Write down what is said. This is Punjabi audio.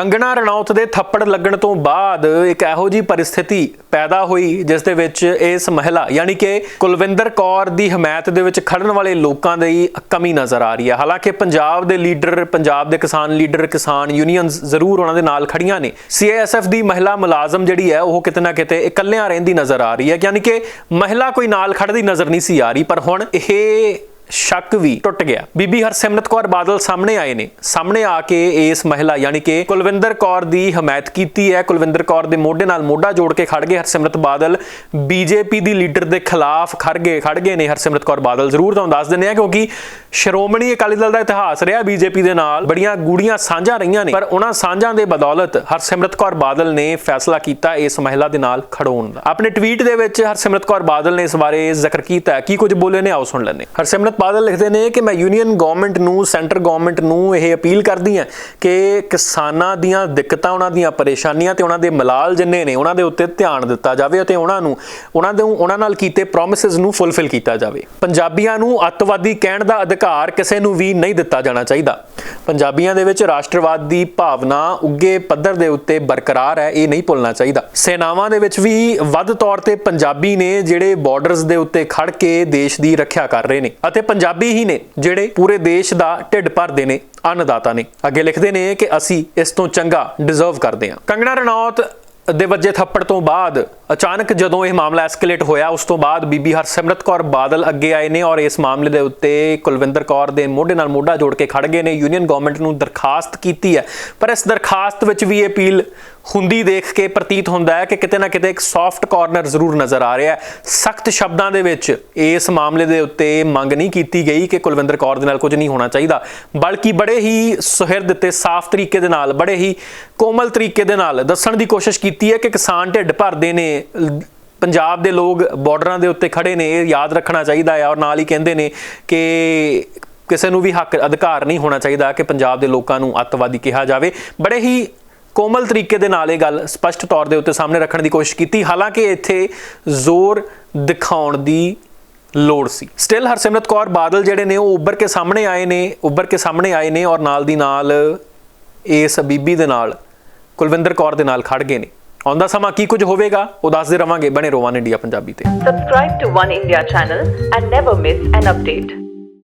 ਕੰਗਣਾ ਰਣੌਤ ਦੇ ਥੱਪੜ ਲੱਗਣ ਤੋਂ ਬਾਅਦ ਇੱਕ ਇਹੋ ਜੀ ਪਰਿਸਥਿਤੀ ਪੈਦਾ ਹੋਈ, ਜਿਸ ਦੇ ਵਿੱਚ ਇਸ ਮਹਿਲਾ, ਯਾਨੀ ਕਿ ਕੁਲਵਿੰਦਰ ਕੌਰ ਦੀ ਹਮਾਇਤ ਦੇ ਵਿੱਚ ਖੜਨ ਵਾਲੇ ਲੋਕਾਂ ਦੀ ਕਮੀ ਨਜ਼ਰ ਆ ਰਹੀ ਹੈ। ਹਾਲਾਂਕਿ ਪੰਜਾਬ ਦੇ ਲੀਡਰ, ਪੰਜਾਬ ਦੇ ਕਿਸਾਨ ਲੀਡਰ, ਕਿਸਾਨ ਯੂਨੀਅਨਸ ਜ਼ਰੂਰ ਉਹਨਾਂ ਦੇ ਨਾਲ ਖੜੀਆਂ ਨੇ। ਸੀਏਐਸਐਫ ਦੀ ਮਹਿਲਾ ਮੁਲਾਜ਼ਮ ਜਿਹੜੀ ਹੈ, ਉਹ ਕਿਤੇ ਨਾ ਕਿਤੇ ਇਕੱਲਿਆਂ ਰਹਿੰਦੀ ਨਜ਼ਰ ਆ ਰਹੀ ਹੈ। ਯਾਨੀ ਕਿ ਮਹਿਲਾ ਕੋਈ ਨਾਲ ਖੜਦੀ ਨਜ਼ਰ ਨਹੀਂ ਸੀ ਆ ਰਹੀ, ਪਰ ਹੁਣ ਇਹ ਸ਼ੱਕ ਵੀ ਟੁੱਟ ਗਿਆ। ਬੀਬੀ ਹਰਸਿਮਰਤ ਕੌਰ ਬਾਦਲ ਸਾਹਮਣੇ ਆਏ ਨੇ। ਸਾਹਮਣੇ ਆ ਕੇ ਇਸ ਮਹਿਲਾ ਯਾਨੀ ਕਿ ਕੁਲਵਿੰਦਰ ਕੌਰ ਦੀ ਹਮਾਇਤ ਕੀਤੀ ਹੈ। ਕੁਲਵਿੰਦਰ ਕੌਰ ਦੇ ਮੋਢੇ ਨਾਲ ਮੋਢਾ ਜੋੜ ਕੇ ਖੜ ਗਏ ਹਰਸਿਮਰਤ ਬਾਦਲ। ਬੀਜੇਪੀ ਦੀ ਲੀਡਰ ਦੇ ਖਿਲਾਫ ਖੜ ਗਏ ਖੜ ਗਏ ਨੇ ਹਰਸਿਮਰਤ ਕੌਰ ਬਾਦਲ। ਜ਼ਰੂਰ ਤੁਹਾਨੂੰ ਦੱਸ ਦਿੰਦੇ ਆ ਕਿਉਂਕਿ ਸ਼੍ਰੋਮਣੀ ਅਕਾਲੀ ਦਲ ਦਾ ਇਤਿਹਾਸ ਰਿਹਾ ਬੀਜੇਪੀ ਦੇ ਨਾਲ। ਬੜੀਆਂ ਗੂੜੀਆਂ ਸਾਂਝਾਂ ਰਹੀਆਂ ਨੇ। ਪਰ ਉਹਨਾਂ ਸਾਂਝਾਂ ਦੇ ਬਦੌਲਤ ਹਰਸਿਮਰਤ ਕੌਰ ਬਾਦਲ ਨੇ ਫੈਸਲਾ ਕੀਤਾ ਇਸ ਮਹਿਲਾ ਦੇ ਨਾਲ ਖੜੋਣ ਦਾ। ਆਪਣੇ ਟਵੀਟ ਦੇ ਵਿੱਚ ਹਰਸਿਮਰਤ ਕੌਰ ਬਾਦਲ ਨੇ ਇਸ ਬਾਰੇ ਜ਼ਿਕਰ ਕੀਤਾ ਕੀ ਕੁਝ ਬੋਲੇ ਨੇ? ਆਓ ਸੁਣ ਲੈਂਦੇ ਹਰਸਿਮਰਤ ਬਾਦਲ ਲਿਖਦੇ ਨੇ ਕਿ ਮੈਂ ਯੂਨੀਅਨ ਗਵਰਨਮੈਂਟ ਨੂੰ ਸੈਂਟਰ ਗਵਰਨਮੈਂਟ ਨੂੰ ਇਹ ਅਪੀਲ ਕਰਦੀ ਹਾਂ ਕਿ ਕਿਸਾਨਾਂ ਦੀਆਂ ਦਿੱਕਤਾਂ, ਉਹਨਾਂ ਦੀਆਂ ਪਰੇਸ਼ਾਨੀਆਂ ਤੇ ਉਹਨਾਂ ਦੇ ਮਲਾਲ ਜਿੰਨੇ ਨੇ, ਉਹਨਾਂ ਦੇ ਉੱਤੇ ਧਿਆਨ ਦਿੱਤਾ ਜਾਵੇ ਅਤੇ ਉਹਨਾਂ ਨੂੰ, ਉਹਨਾਂ ਦੇ, ਉਹਨਾਂ ਨਾਲ ਕੀਤੇ ਪ੍ਰੋਮਿਸਸ ਨੂੰ ਫੁੱਲਫਿਲ ਕੀਤਾ ਜਾਵੇ। ਪੰਜਾਬੀਆਂ ਨੂੰ ਅੱਤਵਾਦੀ ਕਹਿਣ ਦਾ ਅਧਿਕਾਰ ਕਿਸੇ ਨੂੰ ਵੀ ਨਹੀਂ ਦਿੱਤਾ ਜਾਣਾ ਚਾਹੀਦਾ। ਪੰਜਾਬੀਆਂ ਦੇ ਵਿੱਚ ਰਾਸ਼ਟਰਵਾਦ ਦੀ ਭਾਵਨਾ ਉੱਗੇ ਪੱਧਰ ਦੇ ਉੱਤੇ ਬਰਕਰਾਰ ਹੈ, ਇਹ ਨਹੀਂ ਭੁੱਲਣਾ ਚਾਹੀਦਾ। ਸੈਨਾਵਾਂ ਦੇ ਵਿੱਚ ਵੀ ਵੱਧ ਤੌਰ ਤੇ ਪੰਜਾਬੀ ਨੇ ਜਿਹੜੇ ਬਾਰਡਰਸ ਦੇ ਉੱਤੇ ਖੜ ਕੇ ਦੇਸ਼ ਦੀ ਰੱਖਿਆ ਕਰ ਰਹੇ ਨੇ ਅਤੇ ਪੰਜਾਬੀ ਹੀ ਨੇ ਜਿਹੜੇ ਪੂਰੇ ਦੇਸ਼ ਦਾ ਢਿੱਡ ਭਰਦੇ ਨੇ, ਅੰਨਦਾਤਾ ਨੇ। ਅੱਗੇ ਲਿਖਦੇ ਨੇ ਕਿ ਅਸੀਂ ਇਸ ਤੋਂ ਚੰਗਾ ਡਿਜ਼ਰਵ ਕਰਦੇ ਹਾਂ। ਕੰਗਣਾ ਰਣੌਤ ਦੇ ਵੱਜੇ ਥੱਪੜ ਤੋਂ ਬਾਅਦ ਅਚਾਨਕ ਜਦੋਂ ਇਹ ਮਾਮਲਾ ਐਸਕੇਲੇਟ ਹੋਇਆ, ਉਸ ਤੋਂ ਬਾਅਦ ਬੀਬੀ ਹਰਸਿਮਰਤ ਕੌਰ ਬਾਦਲ ਅੱਗੇ ਆਏ ਨੇ ਔਰ ਇਸ ਮਾਮਲੇ ਦੇ ਉੱਤੇ ਕੁਲਵਿੰਦਰ ਕੌਰ ਦੇ ਮੋਢੇ ਨਾਲ ਮੋਢਾ ਜੋੜ ਕੇ ਖੜ ਗਏ ਨੇ। ਯੂਨੀਅਨ ਗਵਰਨਮੈਂਟ ਨੂੰ ਦਰਖਾਸਤ ਕੀਤੀ ਹੈ। ਪਰ ਇਸ ਦਰਖਾਸਤ ਵਿੱਚ ਵੀ ਇਹ ਅਪੀਲ ਹੁੰਦੀ ਦੇਖ ਕੇ ਪ੍ਰਤੀਤ ਹੁੰਦਾ ਹੈ ਕਿ ਕਿਤੇ ਨਾ ਕਿਤੇ ਇੱਕ ਸੌਫਟ ਕਾਰਨਰ ਜ਼ਰੂਰ ਨਜ਼ਰ ਆ ਰਿਹਾ ਹੈ। ਸਖਤ ਸ਼ਬਦਾਂ ਦੇ ਵਿੱਚ ਇਸ ਮਾਮਲੇ ਦੇ ਉੱਤੇ ਮੰਗ ਨਹੀਂ ਕੀਤੀ ਗਈ ਕਿ ਕੁਲਵਿੰਦਰ ਕੌਰ ਦੇ ਨਾਲ ਕੁਝ ਨਹੀਂ ਹੋਣਾ ਚਾਹੀਦਾ। ਬਲਕਿ ਬੜੇ ਹੀ ਸੁਹਿਰਦ ਦਿੱਤੇ, ਸਾਫ਼ ਤਰੀਕੇ ਦੇ ਨਾਲ, ਬੜੇ ਹੀ ਕੋਮਲ ਤਰੀਕੇ ਦੇ ਨਾਲ ਦੱਸਣ ਦੀ ਕੋਸ਼ਿਸ਼ ਕੀਤੀ ਹੈ ਕਿ ਕਿਸਾਨ ਢਿੱਡ ਭਰਦੇ ਨੇ। ਪੰਜਾਬ ਦੇ ਲੋਕ ਬਾਰਡਰਾਂ ਦੇ ਉੱਤੇ ਖੜੇ ਨੇ, ਇਹ ਯਾਦ ਰੱਖਣਾ ਚਾਹੀਦਾ ਹੈ ਔਰ ਨਾਲ ਹੀ ਕਹਿੰਦੇ ਨੇ ਕਿ ਕਿਸੇ ਨੂੰ ਵੀ ਹੱਕ, ਅਧਿਕਾਰ ਨਹੀਂ ਹੋਣਾ ਚਾਹੀਦਾ ਕਿ ਪੰਜਾਬ ਦੇ ਲੋਕਾਂ ਨੂੰ ਅੱਤਵਾਦੀ ਕਿਹਾ ਜਾਵੇ। ਬੜੇ ਹੀ ਕੋਮਲ ਤਰੀਕੇ ਦੇ ਨਾਲ ਇਹ ਗੱਲ ਸਪਸ਼ਟ ਤੌਰ ਦੇ ਉੱਤੇ ਸਾਹਮਣੇ ਰੱਖਣ ਦੀ ਕੋਸ਼ਿਸ਼ ਕੀਤੀ। ਹਾਲਾਂਕਿ ਇੱਥੇ ਜ਼ੋਰ ਦਿਖਾਉਣ ਦੀ ਲੋੜ ਸੀ। ਸਟਿਲ ਹਰਸਿਮਰਤ ਕੌਰ ਬਾਦਲ ਜਿਹੜੇ ਨੇ, ਉਹ ਉੱਭਰ ਕੇ ਸਾਹਮਣੇ ਆਏ ਨੇ, ਉੱਭਰ ਕੇ ਸਾਹਮਣੇ ਆਏ ਨੇ ਔਰ ਨਾਲ ਦੀ ਨਾਲ ਇਸ ਬੀਬੀ ਦੇ ਨਾਲ, ਕੁਲਵਿੰਦਰ ਕੌਰ ਦੇ ਨਾਲ ਖੜ ਗਏ ਨੇ। ਆਉਂਦਾ ਸਮਾਂ ਕੀ ਕੁਝ ਹੋਵੇਗਾ, ਉਹ ਦੱਸਦੇ ਰਵਾਂਗੇ। ਬਣੇ ਰੋਵਾਨ ਇੰਡੀਆ ਪੰਜਾਬੀ ਤੇ। Subscribe to One India channel and never miss an update.